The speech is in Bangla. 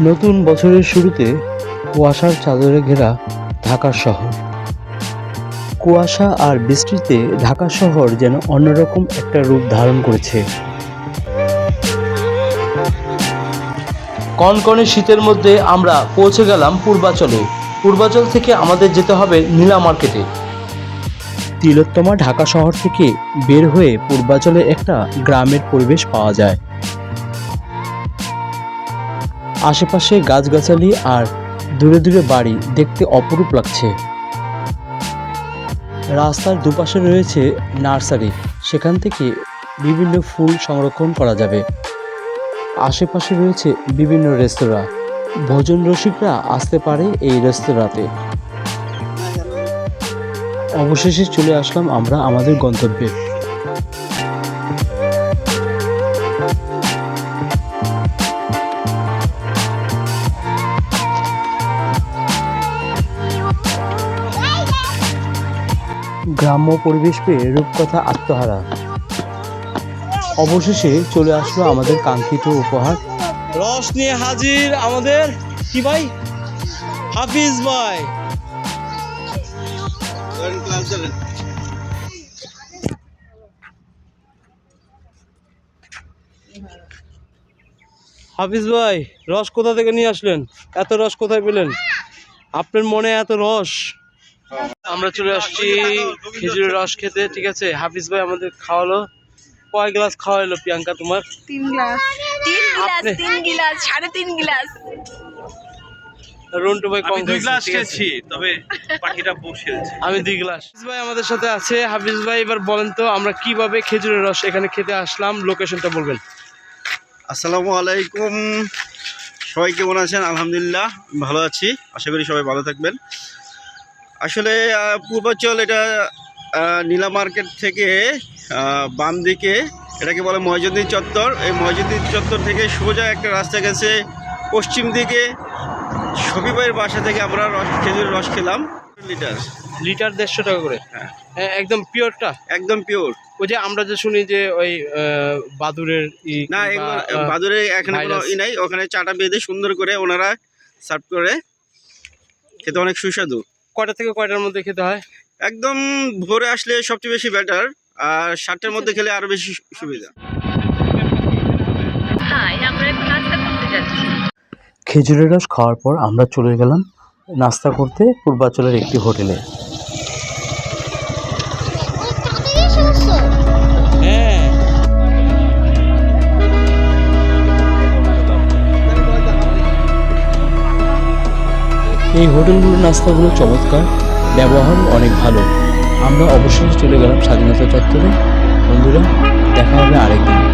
নতুন বছরের শুরুতে কুয়াশার চাদরে ঘেরা ঢাকা শহর। কুয়াশা আর বৃষ্টিতে ঢাকা শহর যেন অন্যরকম একটা রূপ ধারণ করেছে। কনকনে শীতের মধ্যে আমরা পৌঁছে গেলাম পূর্বাচলে। পূর্বাচল থেকে আমাদের যেতে হবে নীলা মার্কেটে। তিলোত্তমা ঢাকা শহর থেকে বের হয়ে পূর্বাচলে একটা গ্রামের পরিবেশ পাওয়া যায়। আশেপাশে গাছগাছালি আর দূরে দূরে বাড়ি দেখতে অপরূপ লাগছে। রাস্তার দুপাশে রয়েছে নার্সারি। সেখান থেকে বিভিন্ন ফুল সংরক্ষণ করা যাবে। আশেপাশে রয়েছে বিভিন্ন রেস্তোরাঁ। ভোজন রসিকরা আসতে পারে এই রেস্তোরাঁতে। অবশেষে চলে আসলাম আমরা আমাদের গন্তব্যে। গ্রাম্য পরিবেশ পেয়ে রূপকথা আত্মহারা। অবশেষে চলে আসলো আমাদের কাঙ্ক্ষিত উপহার। রস নিয়ে হাজির আমাদের কি ভাই? হাফিজ ভাই। হাফিজ ভাই, রস কোথা থেকে নিয়ে আসলেন? এত রস কোথায় পেলেন? আপনার মনে এত রস? আমরা চলে আসছি খেজুরের রস খেতে ঠিক আছে? হাফিজ ভাই আমাদের খাওয়ালো। কয় গ্লাস খাওয়াইলো প্রিয়াঙ্কা তোমার? তিন গ্লাস। তিন গ্লাস তিন গ্লাস সাড়ে তিন গ্লাস। রন্টু ভাই কম দুই গ্লাস খেয়েছি তবে পাখিটা বসে আমি দুই গ্লাস। হাফিজ ভাই আমাদের সাথে আছে। হাফিজ ভাই এবার বলেন তো আমরা কীভাবে খেজুরের রস এখানে খেতে আসলাম? লোকেশনটা বলবেন। আসসালামু আলাইকুম। সবাই কেমন আছেন? আলহামদুলিল্লাহ ভালো আছি। আশা করি সবাই ভালো থাকবেন। আসলে আহ, পূর্বাচল এটা নীলা মার্কেট থেকে বাম দিকে এটাকে বলে ময়জুদ্দিন চত্বর। এই ময়জুদ্দিন চত্বর থেকে সোজা একটা রাস্তা গেছে পশ্চিম দিকে। শফিবাইয়ের বাসা থেকে আমরা রস খেজুরের রস খেলাম। লিটার। লিটার দেড়শো টাকা করে? হ্যাঁ। একদম পিওরটা? একদম পিওর। ওই যে আমরা যে শুনি যে ওই বাদুরের ই না কিংবা, এগুলো বাদুরে এখানে কোনো ই নাই। ওখানে চাটা বেঁধে সুন্দর করে ওনারা সার্ভ করে। খেতে অনেক সুস্বাদু। কয়টা থেকে কয়টার মধ্যে খেতে হয়? একদম ভোরে আসলে সবচেয়ে বেশি বেটার আর সাতটার মধ্যে খেলে আরও বেশি সুবিধা। খেজুরের রস খাওয়ার পর আমরা চলে গেলাম নাস্তা করতে পূর্বাচলের একটি হোটেলে। এই হোটেলগুলোর নাস্তাগুলো চমৎকার, ব্যবহারও অনেক ভালো। আমরা অবশ্যই চলে গেলাম স্বাধীনতা চত্বরে। বন্ধুরা, দেখা হবে আরেকদিন।